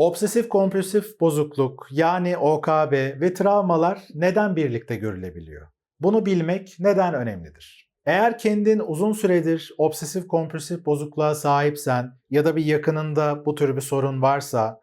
Obsesif kompulsif bozukluk yani OKB ve travmalar neden birlikte görülebiliyor? Bunu bilmek neden önemlidir? Eğer kendin uzun süredir obsesif kompulsif bozukluğa sahipsen ya da bir yakınında bu tür bir sorun varsa,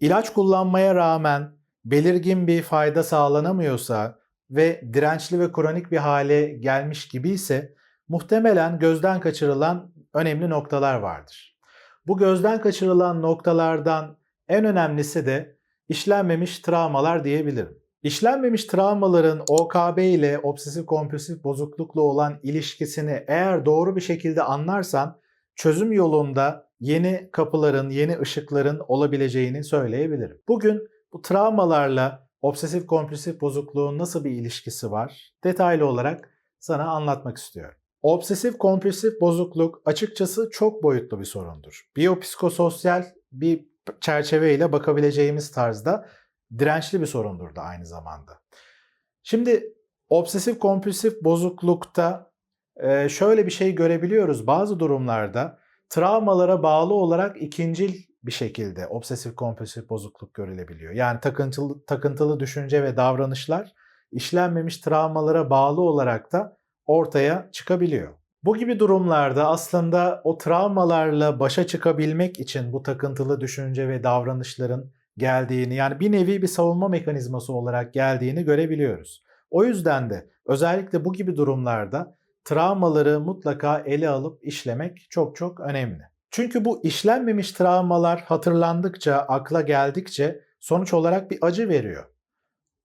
ilaç kullanmaya rağmen belirgin bir fayda sağlanamıyorsa ve dirençli ve kronik bir hale gelmiş gibiyse muhtemelen gözden kaçırılan önemli noktalar vardır. Bu gözden kaçırılan noktalardan en önemlisi de işlenmemiş travmalar diyebilirim. İşlenmemiş travmaların OKB ile obsesif kompulsif bozuklukla olan ilişkisini eğer doğru bir şekilde anlarsan çözüm yolunda yeni kapıların, yeni ışıkların olabileceğini söyleyebilirim. Bugün bu travmalarla obsesif kompulsif bozukluğun nasıl bir ilişkisi var? Detaylı olarak sana anlatmak istiyorum. Obsesif kompulsif bozukluk açıkçası çok boyutlu bir sorundur. Biyopsikososyal bir çerçeveyle bakabileceğimiz tarzda dirençli bir sorundur da aynı zamanda. Şimdi obsesif kompulsif bozuklukta e, şöyle bir şey görebiliyoruz. Bazı durumlarda travmalara bağlı olarak ikincil bir şekilde obsesif kompulsif bozukluk görülebiliyor. Yani takıntılı, takıntılı düşünce ve davranışlar işlenmemiş travmalara bağlı olarak da ortaya çıkabiliyor. Bu gibi durumlarda aslında o travmalarla başa çıkabilmek için bu takıntılı düşünce ve davranışların geldiğini yani bir nevi bir savunma mekanizması olarak geldiğini görebiliyoruz. O yüzden de özellikle bu gibi durumlarda travmaları mutlaka ele alıp işlemek çok çok önemli. Çünkü bu işlenmemiş travmalar hatırlandıkça, akla geldikçe sonuç olarak bir acı veriyor.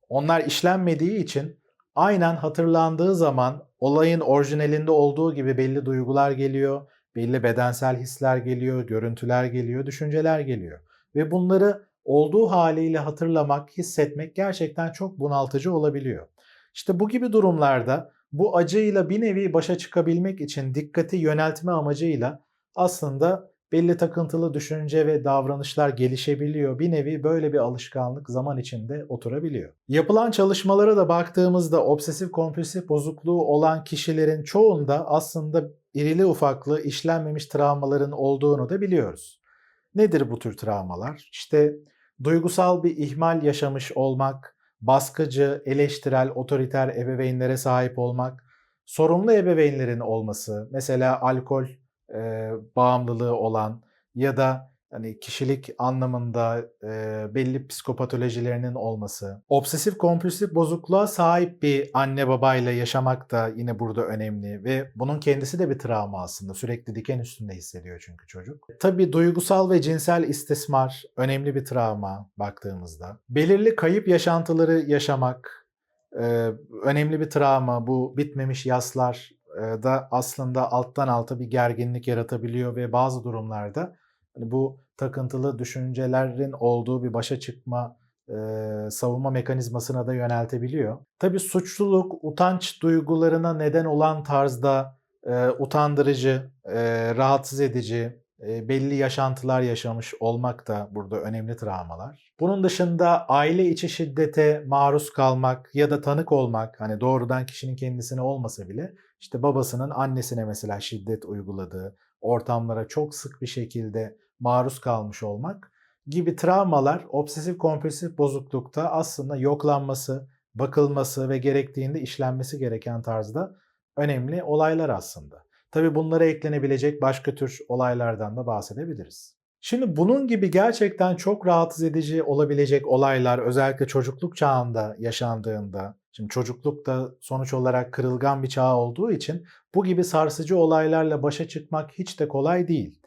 Onlar işlenmediği için aynen hatırlandığı zaman olayın orijinalinde olduğu gibi belli duygular geliyor, belli bedensel hisler geliyor, görüntüler geliyor, düşünceler geliyor. Ve bunları olduğu haliyle hatırlamak, hissetmek gerçekten çok bunaltıcı olabiliyor. İşte bu gibi durumlarda bu acıyla bir nevi başa çıkabilmek için dikkati yöneltme amacıyla aslında belli takıntılı düşünce ve davranışlar gelişebiliyor. Bir nevi böyle bir alışkanlık zaman içinde oturabiliyor. Yapılan çalışmalara da baktığımızda obsesif kompulsif bozukluğu olan kişilerin çoğunda aslında irili ufaklı işlenmemiş travmaların olduğunu da biliyoruz. Nedir bu tür travmalar? İşte duygusal bir ihmal yaşamış olmak, baskıcı, eleştirel, otoriter ebeveynlere sahip olmak, sorumlu ebeveynlerin olması, mesela alkol e, bağımlılığı olan ya da hani kişilik anlamında e, belli psikopatolojilerinin olması, obsesif kompulsif bozukluğa sahip bir anne babayla yaşamak da yine burada önemli ve bunun kendisi de bir travma aslında. Sürekli diken üstünde hissediyor çünkü çocuk. Tabii duygusal ve cinsel istismar önemli bir travma baktığımızda. Belirli kayıp yaşantıları yaşamak e, önemli bir travma. Bu bitmemiş yaslar da aslında alttan alta bir gerginlik yaratabiliyor ve bazı durumlarda hani bu takıntılı düşüncelerin olduğu bir başa çıkma e, savunma mekanizmasına da yöneltebiliyor. Tabii suçluluk, utanç duygularına neden olan tarzda e, utandırıcı, e, rahatsız edici, e, belli yaşantılar yaşamış olmak da burada önemli travmalar. Bunun dışında aile içi şiddete maruz kalmak ya da tanık olmak, hani doğrudan kişinin kendisine olmasa bile işte babasının annesine mesela şiddet uyguladığı ortamlara çok sık bir şekilde maruz kalmış olmak gibi travmalar obsesif kompulsif bozuklukta aslında yoklanması, bakılması ve gerektiğinde işlenmesi gereken tarzda önemli olaylar aslında. Tabi bunlara eklenebilecek başka tür olaylardan da bahsedebiliriz. Şimdi bunun gibi gerçekten çok rahatsız edici olabilecek olaylar özellikle çocukluk çağında yaşandığında, şimdi çocukluk da sonuç olarak kırılgan bir çağ olduğu için bu gibi sarsıcı olaylarla başa çıkmak hiç de kolay değil.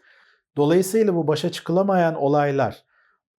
Dolayısıyla bu başa çıkılamayan olaylar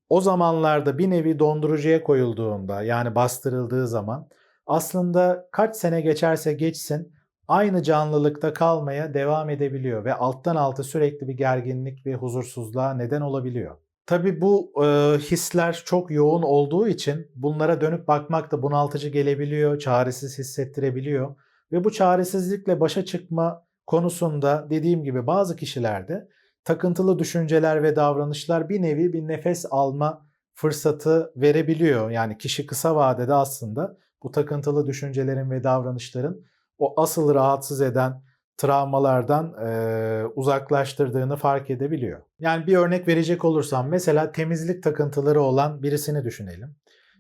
o zamanlarda bir nevi dondurucuya koyulduğunda yani bastırıldığı zaman aslında kaç sene geçerse geçsin aynı canlılıkta kalmaya devam edebiliyor ve alttan alta sürekli bir gerginlik ve huzursuzluğa neden olabiliyor. Tabi bu e, hisler çok yoğun olduğu için bunlara dönüp bakmak da bunaltıcı gelebiliyor, çaresiz hissettirebiliyor ve bu çaresizlikle başa çıkma konusunda dediğim gibi bazı kişilerde takıntılı düşünceler ve davranışlar bir nevi bir nefes alma fırsatı verebiliyor. Yani kişi kısa vadede aslında bu takıntılı düşüncelerin ve davranışların o asıl rahatsız eden travmalardan e, uzaklaştırdığını fark edebiliyor. Yani bir örnek verecek olursam mesela temizlik takıntıları olan birisini düşünelim.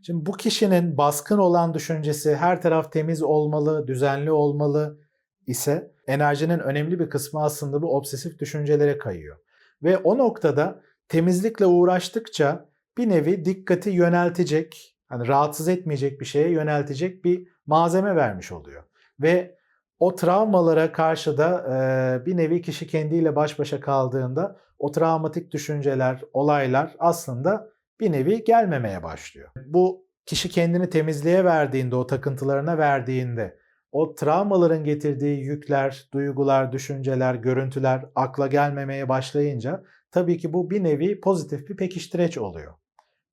Şimdi bu kişinin baskın olan düşüncesi her taraf temiz olmalı, düzenli olmalı ise enerjinin önemli bir kısmı aslında bu obsesif düşüncelere kayıyor. Ve o noktada temizlikle uğraştıkça bir nevi dikkati yöneltecek, hani rahatsız etmeyecek bir şeye yöneltecek bir malzeme vermiş oluyor. Ve o travmalara karşı da e, bir nevi kişi kendiyle baş başa kaldığında o travmatik düşünceler, olaylar aslında bir nevi gelmemeye başlıyor. Bu kişi kendini temizliğe verdiğinde, o takıntılarına verdiğinde o travmaların getirdiği yükler, duygular, düşünceler, görüntüler akla gelmemeye başlayınca tabii ki bu bir nevi pozitif bir pekiştireç oluyor.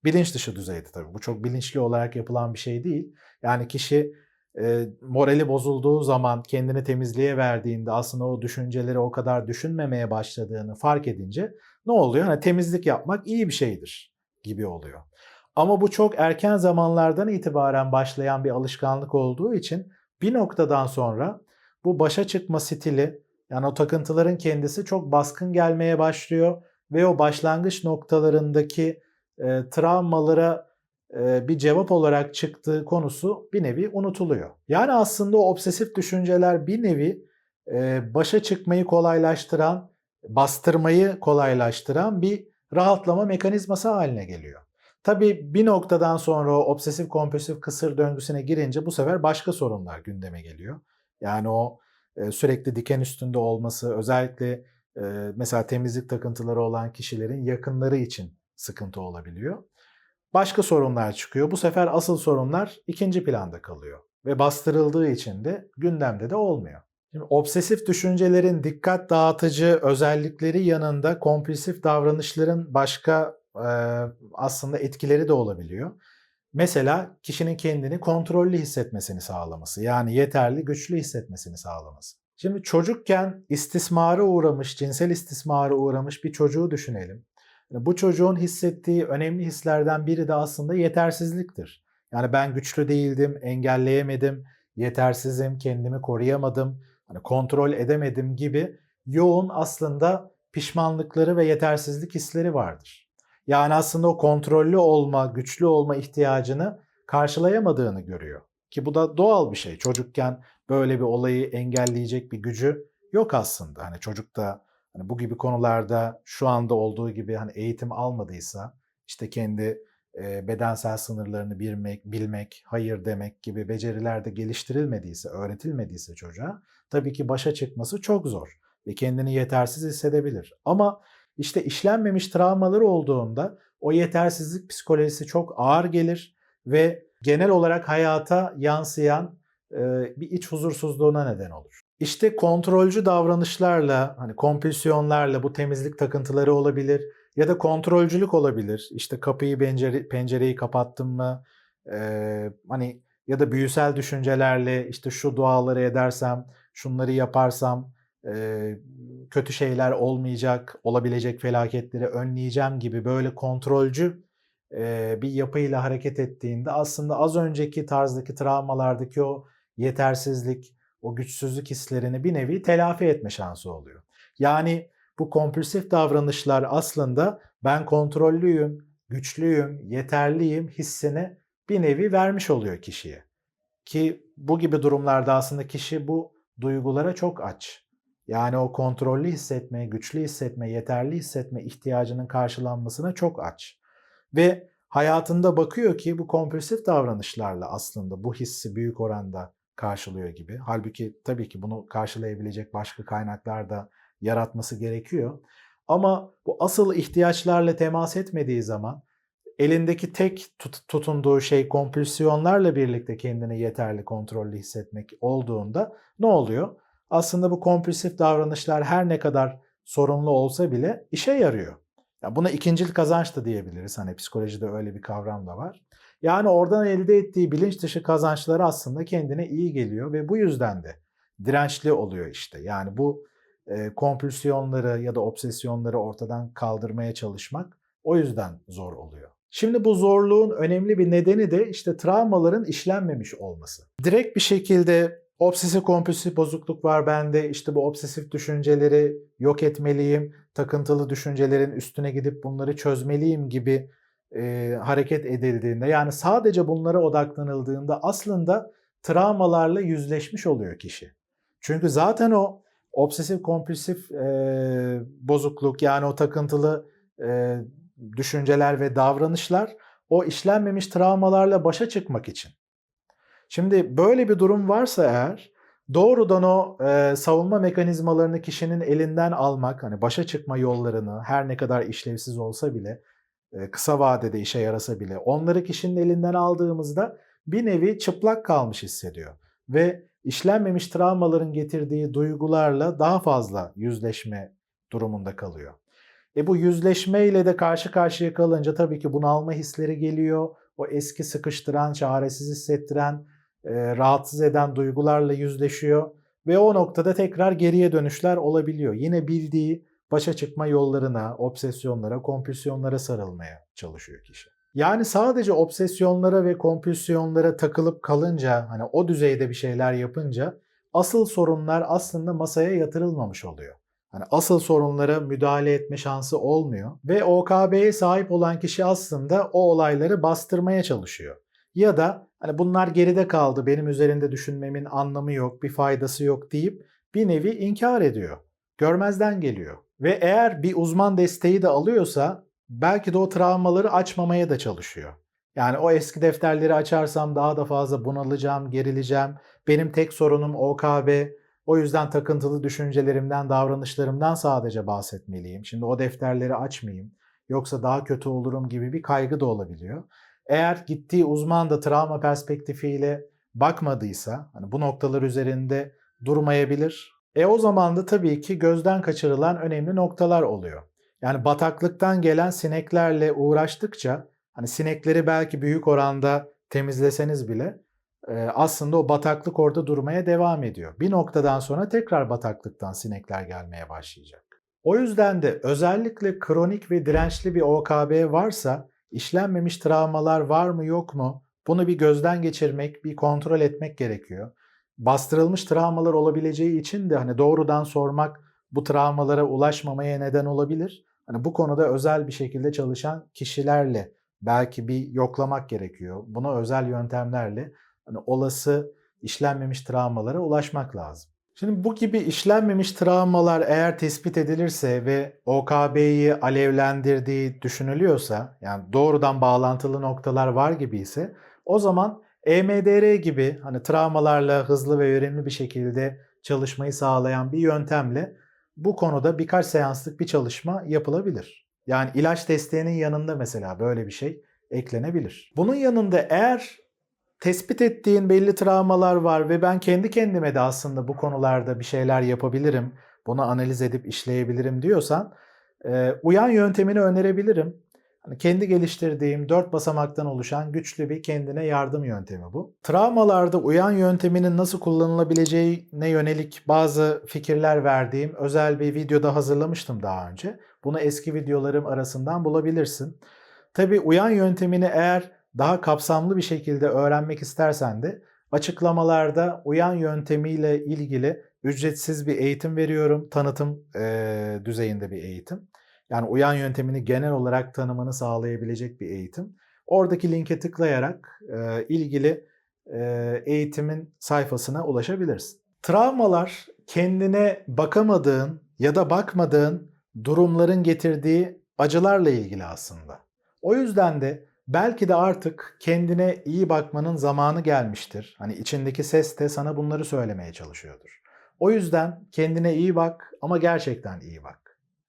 Bilinç dışı düzeyde tabii. Bu çok bilinçli olarak yapılan bir şey değil. Yani kişi e, morali bozulduğu zaman kendini temizliğe verdiğinde aslında o düşünceleri o kadar düşünmemeye başladığını fark edince ne oluyor? Hani temizlik yapmak iyi bir şeydir gibi oluyor. Ama bu çok erken zamanlardan itibaren başlayan bir alışkanlık olduğu için bir noktadan sonra bu başa çıkma stili yani o takıntıların kendisi çok baskın gelmeye başlıyor ve o başlangıç noktalarındaki e, travmalara bir cevap olarak çıktığı konusu bir nevi unutuluyor. Yani aslında o obsesif düşünceler bir nevi başa çıkmayı kolaylaştıran, bastırmayı kolaylaştıran bir rahatlama mekanizması haline geliyor. Tabii bir noktadan sonra o obsesif kompulsif kısır döngüsüne girince bu sefer başka sorunlar gündeme geliyor. Yani o sürekli diken üstünde olması özellikle mesela temizlik takıntıları olan kişilerin yakınları için sıkıntı olabiliyor. Başka sorunlar çıkıyor. Bu sefer asıl sorunlar ikinci planda kalıyor ve bastırıldığı için de gündemde de olmuyor. Şimdi obsesif düşüncelerin dikkat dağıtıcı özellikleri yanında kompulsif davranışların başka e, aslında etkileri de olabiliyor. Mesela kişinin kendini kontrollü hissetmesini sağlaması, yani yeterli, güçlü hissetmesini sağlaması. Şimdi çocukken istismara uğramış, cinsel istismara uğramış bir çocuğu düşünelim. Bu çocuğun hissettiği önemli hislerden biri de aslında yetersizliktir. Yani ben güçlü değildim, engelleyemedim, yetersizim, kendimi koruyamadım, hani kontrol edemedim gibi yoğun aslında pişmanlıkları ve yetersizlik hisleri vardır. Yani aslında o kontrollü olma, güçlü olma ihtiyacını karşılayamadığını görüyor. Ki bu da doğal bir şey. Çocukken böyle bir olayı engelleyecek bir gücü yok aslında. Hani çocukta hani bu gibi konularda şu anda olduğu gibi hani eğitim almadıysa işte kendi bedensel sınırlarını bilmek, bilmek, hayır demek gibi beceriler de geliştirilmediyse, öğretilmediyse çocuğa tabii ki başa çıkması çok zor ve kendini yetersiz hissedebilir. Ama işte işlenmemiş travmaları olduğunda o yetersizlik psikolojisi çok ağır gelir ve genel olarak hayata yansıyan bir iç huzursuzluğuna neden olur. İşte kontrolcü davranışlarla, hani kompülsiyonlarla bu temizlik takıntıları olabilir ya da kontrolcülük olabilir. İşte kapıyı pencere, pencereyi kapattım mı? Ee, hani ya da büyüsel düşüncelerle işte şu duaları edersem, şunları yaparsam e, kötü şeyler olmayacak, olabilecek felaketleri önleyeceğim gibi böyle kontrolcü e, bir yapıyla hareket ettiğinde aslında az önceki tarzdaki travmalardaki o yetersizlik, o güçsüzlük hislerini bir nevi telafi etme şansı oluyor. Yani bu kompulsif davranışlar aslında ben kontrollüyüm, güçlüyüm, yeterliyim hissini bir nevi vermiş oluyor kişiye. Ki bu gibi durumlarda aslında kişi bu duygulara çok aç. Yani o kontrollü hissetme, güçlü hissetme, yeterli hissetme ihtiyacının karşılanmasına çok aç. Ve hayatında bakıyor ki bu kompulsif davranışlarla aslında bu hissi büyük oranda karşılıyor gibi. Halbuki tabii ki bunu karşılayabilecek başka kaynaklar da yaratması gerekiyor. Ama bu asıl ihtiyaçlarla temas etmediği zaman elindeki tek tut- tutunduğu şey kompülsiyonlarla birlikte kendini yeterli kontrollü hissetmek olduğunda ne oluyor? Aslında bu kompulsif davranışlar her ne kadar sorumlu olsa bile işe yarıyor. Ya buna ikincil kazanç da diyebiliriz. Hani psikolojide öyle bir kavram da var. Yani oradan elde ettiği bilinç dışı kazançları aslında kendine iyi geliyor ve bu yüzden de dirençli oluyor işte. Yani bu e, kompülsiyonları ya da obsesyonları ortadan kaldırmaya çalışmak o yüzden zor oluyor. Şimdi bu zorluğun önemli bir nedeni de işte travmaların işlenmemiş olması. Direkt bir şekilde Obsesif kompulsif bozukluk var bende. İşte bu obsesif düşünceleri yok etmeliyim. Takıntılı düşüncelerin üstüne gidip bunları çözmeliyim gibi e, hareket edildiğinde yani sadece bunlara odaklanıldığında aslında travmalarla yüzleşmiş oluyor kişi. Çünkü zaten o obsesif kompulsif e, bozukluk yani o takıntılı e, düşünceler ve davranışlar o işlenmemiş travmalarla başa çıkmak için. Şimdi böyle bir durum varsa eğer doğrudan o e, savunma mekanizmalarını kişinin elinden almak, hani başa çıkma yollarını her ne kadar işlevsiz olsa bile, kısa vadede işe yarasa bile onları kişinin elinden aldığımızda bir nevi çıplak kalmış hissediyor. Ve işlenmemiş travmaların getirdiği duygularla daha fazla yüzleşme durumunda kalıyor. E bu yüzleşmeyle de karşı karşıya kalınca tabii ki bunalma hisleri geliyor. O eski sıkıştıran, çaresiz hissettiren, e, rahatsız eden duygularla yüzleşiyor ve o noktada tekrar geriye dönüşler olabiliyor. Yine bildiği başa çıkma yollarına, obsesyonlara, kompülsiyonlara sarılmaya çalışıyor kişi. Yani sadece obsesyonlara ve kompülsiyonlara takılıp kalınca, hani o düzeyde bir şeyler yapınca asıl sorunlar aslında masaya yatırılmamış oluyor. Hani asıl sorunlara müdahale etme şansı olmuyor ve OKB'ye sahip olan kişi aslında o olayları bastırmaya çalışıyor. Ya da hani bunlar geride kaldı, benim üzerinde düşünmemin anlamı yok, bir faydası yok deyip bir nevi inkar ediyor. Görmezden geliyor. Ve eğer bir uzman desteği de alıyorsa belki de o travmaları açmamaya da çalışıyor. Yani o eski defterleri açarsam daha da fazla bunalacağım, gerileceğim. Benim tek sorunum OKB. O yüzden takıntılı düşüncelerimden, davranışlarımdan sadece bahsetmeliyim. Şimdi o defterleri açmayayım. Yoksa daha kötü olurum gibi bir kaygı da olabiliyor. Eğer gittiği uzman da travma perspektifiyle bakmadıysa, hani bu noktalar üzerinde durmayabilir. E o zaman da tabii ki gözden kaçırılan önemli noktalar oluyor. Yani bataklıktan gelen sineklerle uğraştıkça hani sinekleri belki büyük oranda temizleseniz bile aslında o bataklık orada durmaya devam ediyor. Bir noktadan sonra tekrar bataklıktan sinekler gelmeye başlayacak. O yüzden de özellikle kronik ve dirençli bir OKB varsa işlenmemiş travmalar var mı yok mu bunu bir gözden geçirmek, bir kontrol etmek gerekiyor. Bastırılmış travmalar olabileceği için de hani doğrudan sormak bu travmalara ulaşmamaya neden olabilir. Hani bu konuda özel bir şekilde çalışan kişilerle belki bir yoklamak gerekiyor. Buna özel yöntemlerle hani olası işlenmemiş travmalara ulaşmak lazım. Şimdi bu gibi işlenmemiş travmalar eğer tespit edilirse ve OKB'yi alevlendirdiği düşünülüyorsa, yani doğrudan bağlantılı noktalar var gibi ise o zaman EMDR gibi hani travmalarla hızlı ve verimli bir şekilde çalışmayı sağlayan bir yöntemle bu konuda birkaç seanslık bir çalışma yapılabilir. Yani ilaç desteğinin yanında mesela böyle bir şey eklenebilir. Bunun yanında eğer tespit ettiğin belli travmalar var ve ben kendi kendime de aslında bu konularda bir şeyler yapabilirim, bunu analiz edip işleyebilirim diyorsan uyan yöntemini önerebilirim. Hani kendi geliştirdiğim dört basamaktan oluşan güçlü bir kendine yardım yöntemi bu. Travmalarda uyan yönteminin nasıl kullanılabileceğine yönelik bazı fikirler verdiğim özel bir videoda hazırlamıştım daha önce. Bunu eski videolarım arasından bulabilirsin. Tabi uyan yöntemini eğer daha kapsamlı bir şekilde öğrenmek istersen de açıklamalarda uyan yöntemiyle ilgili ücretsiz bir eğitim veriyorum. Tanıtım e, düzeyinde bir eğitim. Yani uyan yöntemini genel olarak tanımını sağlayabilecek bir eğitim. Oradaki linke tıklayarak e, ilgili e, eğitimin sayfasına ulaşabilirsin. Travmalar kendine bakamadığın ya da bakmadığın durumların getirdiği acılarla ilgili aslında. O yüzden de belki de artık kendine iyi bakmanın zamanı gelmiştir. Hani içindeki ses de sana bunları söylemeye çalışıyordur. O yüzden kendine iyi bak ama gerçekten iyi bak.